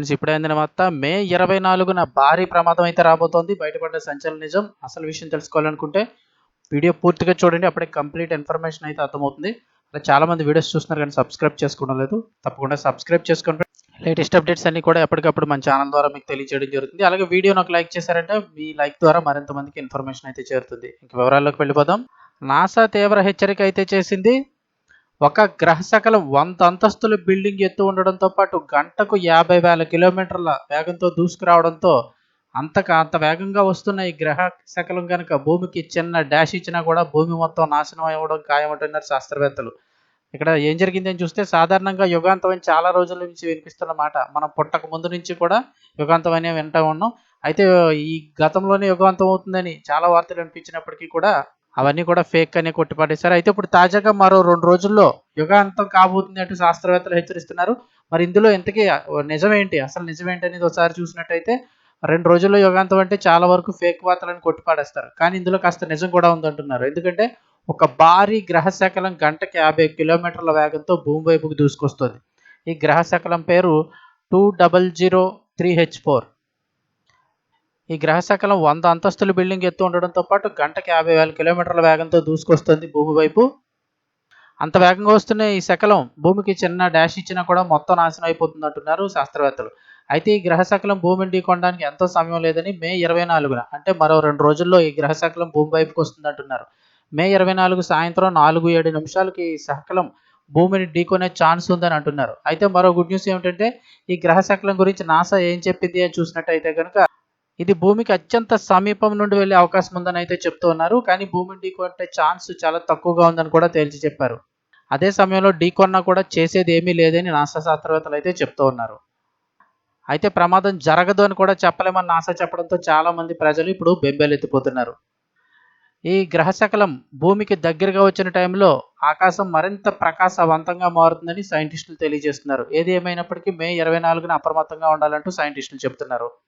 Friends ఇప్పుడే అందిన వార్త మే ఇరవై నాలుగున భారీ ప్రమాదం అయితే రాబోతోంది. బయటపడ్డ సంచలన నిజం అసలు విషయం తెలుసుకోవాలనుకుంటే వీడియో పూర్తిగా చూడండి. అప్పుడే కంప్లీట్ ఇన్ఫర్మేషన్ అయితే అర్థమవుతుంది. అలా చాలా మంది వీడియోస్ చూస్తున్నారు కానీ సబ్స్క్రైబ్ చేసుకోవడం లేదు. తప్పకుండా సబ్స్క్రైబ్ చేసుకోండి. లేటెస్ట్ అప్డేట్స్ అన్ని కూడా ఎప్పటికప్పుడు మన ఛానల్ ద్వారా మీకు తెలియజేయడం జరుగుతుంది. అలాగే వీడియోని ఒక లైక్ చేశారంటే మీ లైక్ ద్వారా మరింత మందికి ఇన్ఫర్మేషన్ అయితే చేరుతుంది. ఇంక వివరాల్లోకి వెళ్ళిపోదాం. నాసా తీవ్ర హెచ్చరిక అయితే చేసింది. ఒక గ్రహశకలం వంద అంతస్తుల బిల్డింగ్ ఎత్తు ఉండడంతో పాటు గంటకు యాభై వేల కిలోమీటర్ల వేగంతో దూసుకురావడంతో అంతక అంత వేగంగా వస్తున్న ఈ గ్రహ శకలం కనుక భూమికి చిన్న డాష్ ఇచ్చినా కూడా భూమి మొత్తం నాశనం అవ్వడం ఖాయమంటున్నారు శాస్త్రవేత్తలు. ఇక్కడ ఏం జరిగిందని చూస్తే సాధారణంగా యుగాంతం అని చాలా రోజుల నుంచి వినిపిస్తున్న మాట. మనం పుట్టక ముందు నుంచి కూడా యుగాంతం అనే వింటూ ఉన్నాం. అయితే ఈ గతంలోనే యుగాంతం అవుతుందని చాలా వార్తలు వినిపించినప్పటికీ కూడా అవన్నీ కూడా ఫేక్ అని కొట్టిపడేశారు. అయితే ఇప్పుడు తాజాగా మరో రెండు రోజుల్లో యుగాంతం కాబోతుంది అంటూ శాస్త్రవేత్తలు హెచ్చరిస్తున్నారు. మరి ఇందులో ఇంతకీ నిజమేంటి? అసలు నిజమేంటి అనేది ఒకసారి చూసినట్టయితే రెండు రోజుల్లో యుగాంతం అంటే చాలా వరకు ఫేక్ వార్తలను కొట్టిపాడేస్తారు. కానీ ఇందులో కాస్త నిజం కూడా ఉందంటున్నారు. ఎందుకంటే ఒక భారీ గ్రహశకలం గంటకి యాభై కిలోమీటర్ల వేగంతో భూమి వైపుకు దూసుకొస్తుంది. ఈ గ్రహశకలం పేరు two double zero three H four. ఈ గ్రహశకలం వంద అంతస్తుల బిల్డింగ్ ఎత్తు ఉండడంతో పాటు గంటకి యాభై వేల కిలోమీటర్ల వేగంతో దూసుకొస్తుంది భూమి వైపు. అంత వేగంగా వస్తున్న ఈ శకలం భూమికి చిన్న డాష్ ఇచ్చినా కూడా మొత్తం నాశనం అయిపోతుంది అంటున్నారు శాస్త్రవేత్తలు. అయితే ఈ గ్రహశకలం భూమిని ఢీకొనడానికి ఎంతో సమయం లేదని మే ఇరవై నాలుగున అంటే మరో రెండు రోజుల్లో ఈ గ్రహశకలం భూమి వైపుకి వస్తుంది అంటున్నారు. మే ఇరవై నాలుగు సాయంత్రం నాలుగు ఏడు నిమిషాలకి ఈ శకలం భూమిని ఢీకొనే ఛాన్స్ ఉందని అంటున్నారు. అయితే మరో గుడ్ న్యూస్ ఏమిటంటే ఈ గ్రహశకలం గురించి నాసా ఏం చెప్పింది అని చూసినట్టయితే కనుక ఇది భూమికి అత్యంత సమీపం నుండి వెళ్ళే అవకాశం ఉందని అయితే చెప్తూ ఉన్నారు. కానీ భూమిని ఢీకొట్టే ఛాన్స్ చాలా తక్కువగా ఉందని కూడా తేల్చి చెప్పారు. అదే సమయంలో ఢీకొన్నా కూడా చేసేది ఏమీ లేదని నాసా శాస్త్రవేత్తలు అయితే చెప్తూ ఉన్నారు. అయితే ప్రమాదం జరగదు అని కూడా చెప్పలేమని నాసా చెప్పడంతో చాలామంది ప్రజలు ఇప్పుడు బెంబేలెత్తిపోతున్నారు. ఈ గ్రహశకలం భూమికి దగ్గరగా వచ్చిన టైంలో ఆకాశం మరింత ప్రకాశవంతంగా మారుతుందని సైంటిస్టులు తెలియజేస్తున్నారు. ఏది ఏమైనప్పటికీ మే ఇరవై నాలుగున అప్రమత్తంగా ఉండాలంటూ సైంటిస్టులు చెబుతున్నారు.